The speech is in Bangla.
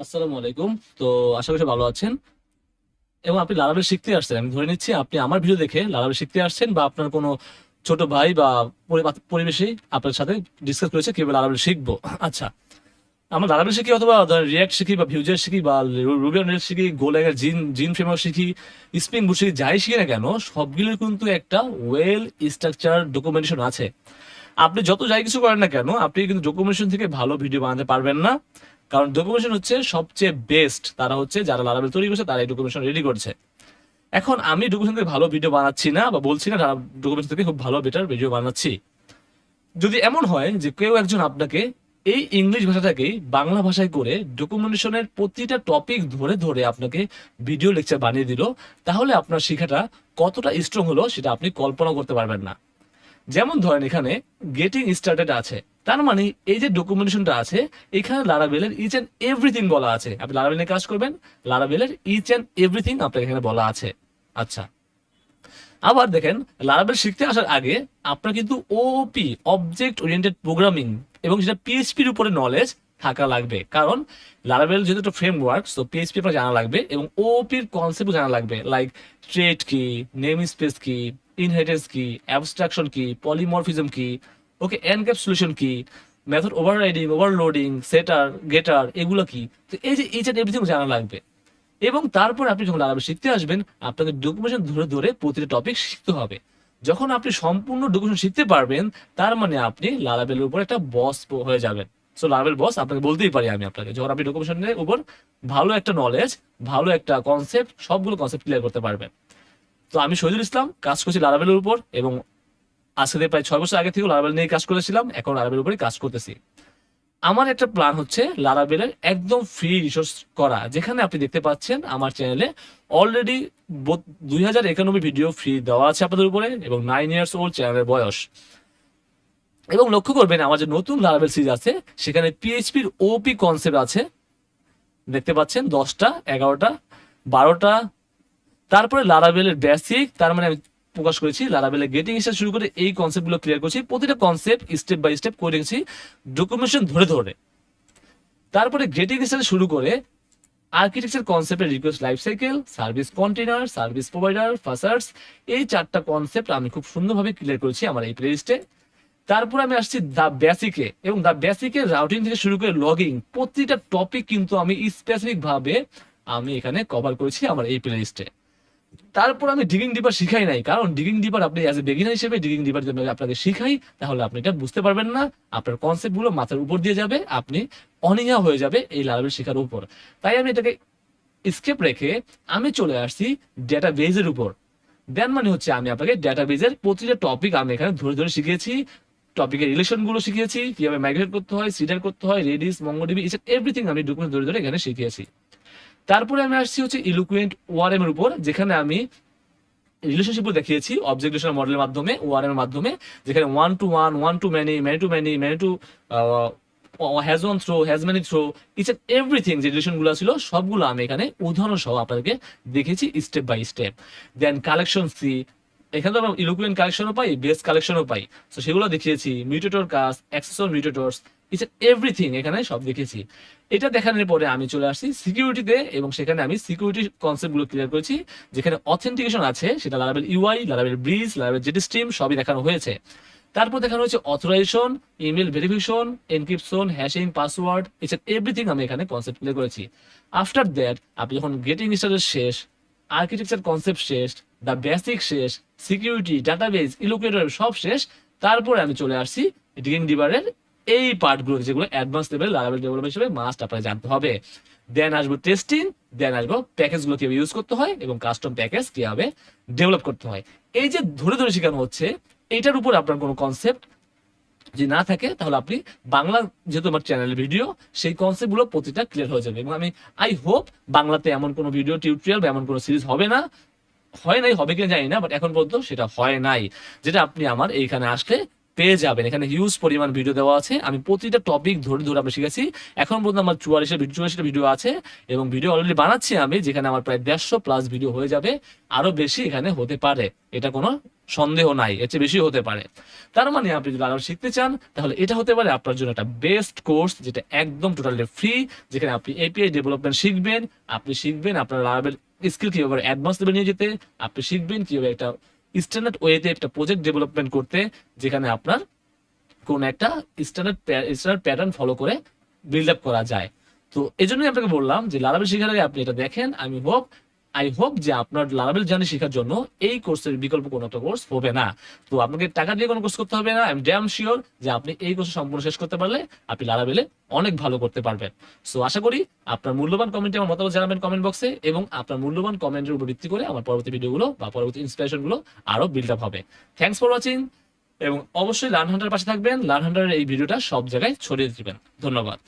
আসসালামু আলাইকুম। তো আশা করি ভালো আছেন। এবং আপনি শিখতে আসছেন, আমি ধরে নিচ্ছি আপনি আমার ভিডিও দেখে শিখতে আসছেন বা আপনার কোনো ছোট ভাই বা পরি- পরিবেশে আপনার সাথে ডিসকাস করেছে কীভাবে শিখব। আচ্ছা শিখি অথবা রিয়াক্ট শিখি বা ভিউজার শিখি বা রেল শিখি জিন জিন ফ্রেমওয়ার্ক শিখি স্প্রিং বুট শিখি, যাই শিখি না কেন, সবগুলোর কিন্তু একটা ওয়েল স্ট্রাকচার ডকুমেন্টেশন আছে। আপনি যত যাই কিছু করেন না কেন, আপনি কিন্তু ডকুমেন্টেশন থেকে ভালো ভিডিও বানাতে পারবেন না। কারণ ডকুমেন্টেশন হচ্ছে সবচেয়ে বেস্ট তারা হচ্ছে যারা লারাবেল তৈরি করছে, তারা এই ডকুমেন্টেশন রেডি করছে। এখন আমি ডকুমেন্টেশন থেকে ভালো ভিডিও বানাচ্ছি না বা বলছি না, তারা ডকুমেন্টেশন থেকে খুব ভালো বেটার ভিডিও বানাচ্ছি। যদি এমন হয় যে কেউ একজন আপনাকে এই ইংলিশ ভাষাটাকেই বাংলা ভাষায় করে ডকুমেন্টেশনের প্রতিটা টপিক ধরে ধরে আপনাকে ভিডিও লেকচার বানিয়ে দিল, তাহলে আপনার শেখাটা কতটা স্ট্রং হলো সেটা আপনি কল্পনা করতে পারবেন না। যেমন ধরেন এখানে গেটিং স্টার্টেড আছে। তার মানে এই যে ডকুমেন্টেশনটা আছে, এখানে লারাবেলের ইচ অ্যান্ড এভরিথিং বলা আছে। আপনি লারাবেল নিয়ে কাজ করবেন লারাবেলের ইচ অ্যান্ড এভরিথিং আপনার এখানে বলা আছে। আচ্ছা। আবার দেখেন লারাবেল শিখতে আসার আগে আপনার কিন্তু ওপি অবজেক্ট ওরিয়েন্টেড প্রোগ্রামিং এবং সেটা পিএইচপির উপরে নলেজ থাকা লাগবে। কারণ লারাবেল যেহেতু একটা ফ্রেমওয়ার্ক তো পিএইচপি আপনার জানা লাগবে, এবং ওপির কনসেপ্ট জানা লাগবে। লাইক ট্রেড কি নেম স্পেস কি ইনহেরিটেন্স কি অ্যাবস্ট্রাকশন কি পলিমরফিজম কি ওকে এনক্যাপসুলেশন কি? Method overriding overloading setter getter এগুলো কি? তো এই যে এইচ এভরিথিং জানা লাগবে। এবং তারপর আপনি যখন লারাবেল শিখতে আসবেন, আপনাকে ডকুমেন্টেশন ধরে ধরে প্রতিটা টপিক শিখতে হবে। যখন আপনি সম্পূর্ণ ডকুমেন্টেশন শিখতে পারবেন, তার মানে আপনি লারাবেলের উপর একটা বস হয়ে যাবেন। সো লারাবেল বস আপনাকে বলতেই পারি আমি আপনাকে, যখন আপনি ডকুমেন্টেশনের উপর ভালো একটা নলেজ ভালো একটা কনসেপ্ট সবগুলো কনসেপ্ট ক্লিয়ার করতে পারবেন। তো আমি শহীদুল ইসলাম, কাজ করছি লারাবেলের উপর এবং থেকে প্রায় ছয় বছর আগে থেকে লারাবেল নিয়ে কাজ করেছিলাম, এখন লারাবেলের উপরে কাজ করতেছি। আমার একটা প্ল্যান হচ্ছে লারাবেলের একদম ফ্রি রিসোর্স করা, যেখানে আপনি দেখতে পাচ্ছেন আমার চ্যানেলে অলরেডি দুই হাজার একানব্বই ভিডিও ফ্রি দেওয়া আছে আপনাদের উপরে, এবং নাইন ইয়ার্স ওল্ড চ্যানেলের বয়স। এবং লক্ষ্য করবেন, আমার যে নতুন লারাবেল সিরিজ আছে, সেখানে পিএইচপির ওপি কনসেপ্ট আছে। দেখতে পাচ্ছেন, দশটা, এগারোটা, বারোটা, তারপরে লারাবেলের বেসিক তার মানে প্রকাশ করেছি লারাবেলের গেটিং স্টার শুরু করে এই কনসেপ্টগুলো ক্লিয়ার করছি। প্রতিটা কনসেপ্ট স্টেপ বাই স্টেপ করে রেখেছি ডকুমেন্টেশন ধরে ধরে। তারপরে গেটিং স্টার শুরু করে architecture কনসেপ্টের request life cycle service container service provider facades এই চারটা কনসেপ্ট আমি খুব সুন্দরভাবে ক্লিয়ার করেছি আমার এই প্লেলিস্টে তারপর আমি আসছি দা বেসিকে এবং দা বেসিকে রাউটিং থেকে শুরু করে লগিং প্রতিটা টপিক কিন্তু আমি স্পেসিফিক ভাবে আমি এখানে কভার করেছি আমার এই প্লেলিস্টে তারপর আমি ডিগিং ডিপার শিখাই নাই। কারণ ডিগিং ডিপার আপনি অ্যাজ এ বেগিনার হিসেবে ডিগিং ডিপার যদি আপনাকে শিখাই, তাহলে আপনি এটা বুঝতে পারবেন না। আপনার কনসেপ্টগুলো মাথার উপর দিয়ে যাবে, আপনি অনীহা হয়ে যাবে এই লারাবেল শেখার উপর। তাই আমি এটাকে স্কেপ রেখে আমি চলে আসছি ডেটা বেজের উপর। দেন মানে হচ্ছে আমি আপনাকে ডেটা বেজের প্রতিটা টপিক আমি এখানে ধরে ধরে শিখিয়েছি। টপিকের রিলেশনগুলো শিখিয়েছি, কীভাবে মাইগ্রেট করতে হয় সিডার করতে হয় রেডিস মঙ্গোডিবি এভরিথিং আমি ডকুমেন্ট ধরে ধরে এখানে শিখিয়েছি। তারপরে আমি আসছি হচ্ছে ইলুকুয়েন্ট ওয়ারএম এর উপর, যেখানে আমি রিলেশনশিপ দেখিয়েছি অবজেক্ট মডেলের মাধ্যমে ওয়ারএম এর মাধ্যমে, যেখানে one to one one to many many to many many to has one through has many through it's and everything যে রিলেশনগুলো ছিল, সবগুলো আমি এখানে উদাহরণ সহ আপনাদেরকে দেখেছি step by step then collection C এখানে তো আমরা ইলুকুয়েন্ট কালেকশনও পাই বেস কালেকশনও পাই। তো সেগুলো দেখিয়েছি মিউটেটর কাজ অ্যাক্সেসর মিউটেটর্স ইটস এভরিথিং এখানে সব দেখেছি এটা দেখানোর পরে আমি চলে আসছি সিকিউরিটিতে এবং সেখানে আমি সিকিউরিটি কনসেপ্টগুলো ক্লিয়ার করেছি, যেখানে অথেন্টিকেশন আছে, সেটা লারাবেল ইউআই লারাবেল ব্রিজ লারাবেল জেটি স্ট্রিম সবই দেখানো হয়েছে। তারপর দেখানো হয়েছে authorisation email verification encryption hashing password it's everything আমি এখানে কনসেপ্ট ক্লিয়ার করেছি। আফটার দ্যাট আপনি যখন গেটিং স্টার্টের শেষ আর্কিটেকচার কনসেপ্ট শেষ দ্য বেসিক শেষ সিকিউরিটি ডাটাবেস ইলোকেটর সব শেষ। তারপরে আমি চলে আসছি ডিগিং ডিবারের এই পার্টগুলো যেগুলো অ্যাডভান্স লেভেল লারাবেল ডেভেলপমেন্ট হিসেবে মাস্ট আপনাকে জানতে হবে। দেন আসব টেস্টিং দেন আসব প্যাকেজগুলো কীভাবে ইউজ করতে হয় এবং কাস্টম প্যাকেজ কীভাবে ডেভেলপ করতে হয়। এই যে ধরে ধরে শেখানো হচ্ছে এইটার উপর আপনার কোনো কনসেপ্ট যদি না থাকে, তাহলে আপনি বাংলা যেহেতু আমার চ্যানেলের ভিডিও সেই কনসেপ্টগুলো প্রতিটা ক্লিয়ার হয়ে যাবে। এবং আমি আই হোপ বাংলাতে এমন কোনো ভিডিও টিউটোরিয়াল বা এমন কোনো সিরিজ হবে না। হয় নাই, হবে কিনা জানি না বাট এখন পর্যন্ত সেটা হয় নাই। যেটা আপনি আমার এইখানে আসলে পেয়ে যাবেন। এখানে হিউজ পরিমাণ ভিডিও দেওয়া আছে। আমি প্রতিটা টপিক ধরে ধরে আমরা শিখেছি। এখন পর্যন্ত আমার চুয়াল্লিশের চুয়াল্লিশটা ভিডিও আছে এবং ভিডিও অলরেডি বানাচ্ছি আমি, যেখানে আমার প্রায় দেড়শো প্লাস ভিডিও হয়ে যাবে। আরও বেশি এখানে হতে পারে। এটা কোনো সন্দেহ নাই। এর চেয়ে বেশি হতে পারে। তার মানে আপনি যদি লাগানো শিখতে চান, তাহলে এটা হতে পারে আপনার জন্য একটা বেস্ট কোর্স যেটা একদম টোটালি ফ্রি যেখানে আপনি এপিআই ডেভেলপমেন্ট শিখবেন। আপনি শিখবেন, আপনার লাগাবেল স্কিল কীভাবে অ্যাডভান্স লেভেল নিয়ে যেতে, আপনি শিখবেন কীভাবে একটা স্ট্যান্ডার্ড ওয়েতে একটা প্রজেক্ট ডেভেলপমেন্ট করতে, যেখানে আপনার কোন একটা স্ট্যান্ডার্ড স্ট্যান্ডার্ড প্যাটার্ন ফলো করে বিল্ড আপ করা যায়। তো এই জন্যই আপনাকে বললাম যে লারাবেল শিখার আগে আপনি এটা দেখেন, আমি হোপ আই হোপ যে আপনার লারাবেল জার্নি শেখার জন্য এই কোর্সের বিকল্প কোনো একটা কোর্স হবে না। তো আপনাকে টাকা দিয়ে কোনো কোর্স করতে হবে না। আই এম ড্যাম শিওর যে আপনি এই কোর্স সম্পূর্ণ শেষ করতে পারলে আপনি লারাবেলে অনেক ভালো করতে পারবেন। সো আশা করি আপনার মূল্যবান কমেন্টে আমার মতামত জানাবেন কমেন্ট বক্সে এবং আপনার মূল্যবান কমেন্টের উপর ভিত্তি করে আমার পরবর্তী ভিডিওগুলো বা পরবর্তী ইন্সপিরেশনগুলো আরও বিল্ড আপ হবে। থ্যাংকস ফর ওয়াচিং এবং অবশ্যই লার্ন হান্টার পাশে থাকবেন। লার্ন হান্টারের এই ভিডিওটা সব জায়গায় ছড়িয়ে দিবেন। ধন্যবাদ।